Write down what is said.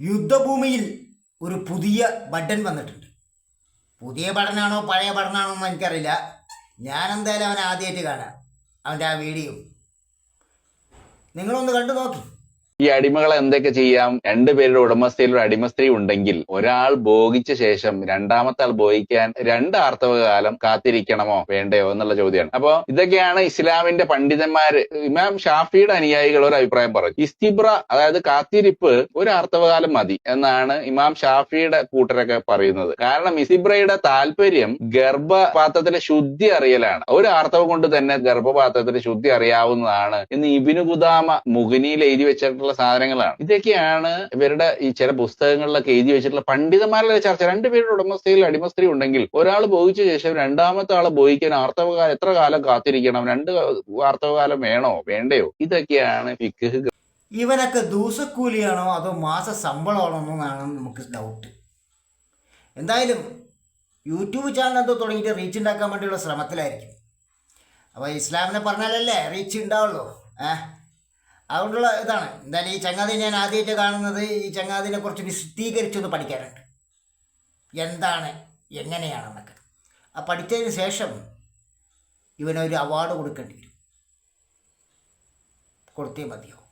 യുദ്ധഭൂമിയിൽ ഒരു പുതിയ ബട്ടൺ വന്നിട്ടുണ്ട്. പുതിയ പഠനമാണോ പഴയ പഠനമാണോ എന്ന് എനിക്കറിയില്ല. ഞാൻ എന്തായാലും അവനെ ആദ്യമായിട്ട് കാണാം. അവന്റെ ആ വീഡിയോ. നിങ്ങളൊന്ന് കണ്ടു നോക്കി ഈ അടിമകളെ എന്തൊക്കെ ചെയ്യാം? രണ്ടുപേരുടെ ഉടമസ്ഥയിൽ ഒരു അടിമ സ്ത്രീ ഉണ്ടെങ്കിൽ ഒരാൾ ഭോഗിച്ച ശേഷം രണ്ടാമത്തെ ആൾ ഭോഗിക്കാൻ രണ്ട് ആർത്തവകാലം കാത്തിരിക്കണമോ? വേണ്ടയോ? എന്നുള്ള ചോദ്യമാണ്. അപ്പൊ ഇതൊക്കെയാണ് ഇസ്ലാമിന്റെ പണ്ഡിതന്മാര് ഇമാം ഷാഫിയുടെ അനുയായികൾ ഒരു അഭിപ്രായം പറഞ്ഞു ഇസ്തിബ്ര അതായത് കാത്തിരിപ്പ് ഒരു ആർത്തവകാലം മതി എന്നാണ് ഇമാം ഷാഫിയുടെ കൂട്ടരൊക്കെ പറയുന്നത്. കാരണം ഇസിബ്രയുടെ താല്പര്യം ഗർഭപാത്രത്തിലെ ശുദ്ധി അറിയലാണ്. ഒരു ആർത്തവം കൊണ്ട് തന്നെ ഗർഭപാത്രത്തിലെ ശുദ്ധി അറിയാവുന്നതാണ് എന്ന് ഇബിനു ഗുദാമ എഴുതി വെച്ചിട്ടുള്ള സാധനങ്ങളാണ്. ഇതൊക്കെയാണ് ഇവരുടെ ഈ ചില പുസ്തകങ്ങളിലൊക്കെ എഴുതി വെച്ചിട്ടുള്ള പണ്ഡിതന്മാരുടെ ചർച്ച. രണ്ടുപേരുടെ ഉടമസ്ഥയിൽ അടിമസ്ത്രീ ഉണ്ടെങ്കിൽ ഒരാൾ ബോധിച്ച ശേഷം രണ്ടാമത്തെ ആളെ ബോധിക്കാൻ ആർത്തവകാലം എത്ര കാലം കാത്തിരിക്കണം? രണ്ട് ആർത്തവകാലം വേണോ? വേണ്ടയോ? ഇതൊക്കെയാണ് ഫിഖ് ഇവനൊക്കെ ദിവസക്കൂലിയാണോ അതോ മാസ ശമ്പളമാണോ എന്നാണ് നമുക്ക് ഡൗട്ട് എന്തായാലും യൂട്യൂബ് ചാനൽ എന്തോ തുടങ്ങിയിട്ട് റീച്ച് ഉണ്ടാക്കാൻ വേണ്ടിയുള്ള ശ്രമത്തിലായിരിക്കും. അപ്പോൾ ഇസ്ലാമിനെ പറഞ്ഞാലല്ലേ റീച്ച് ഉണ്ടാവുള്ളൂ. ഏ അതുകൊണ്ടുള്ള ഇതാണ്. എന്തായാലും ഈ ചങ്ങാതി ഞാൻ ആദ്യമായിട്ട് കാണുന്നത് ഈ ചങ്ങാതിനെ കുറച്ച് വിശദീകരിച്ചൊന്ന് പഠിക്കാനുണ്ട്. എന്താണ് എങ്ങനെയാണെന്നൊക്കെ. ആ പഠിച്ചതിന് ശേഷം ഇവനൊരു അവാർഡ് കൊടുക്കേണ്ടി വരും. കൊടുത്തേ മതിയോ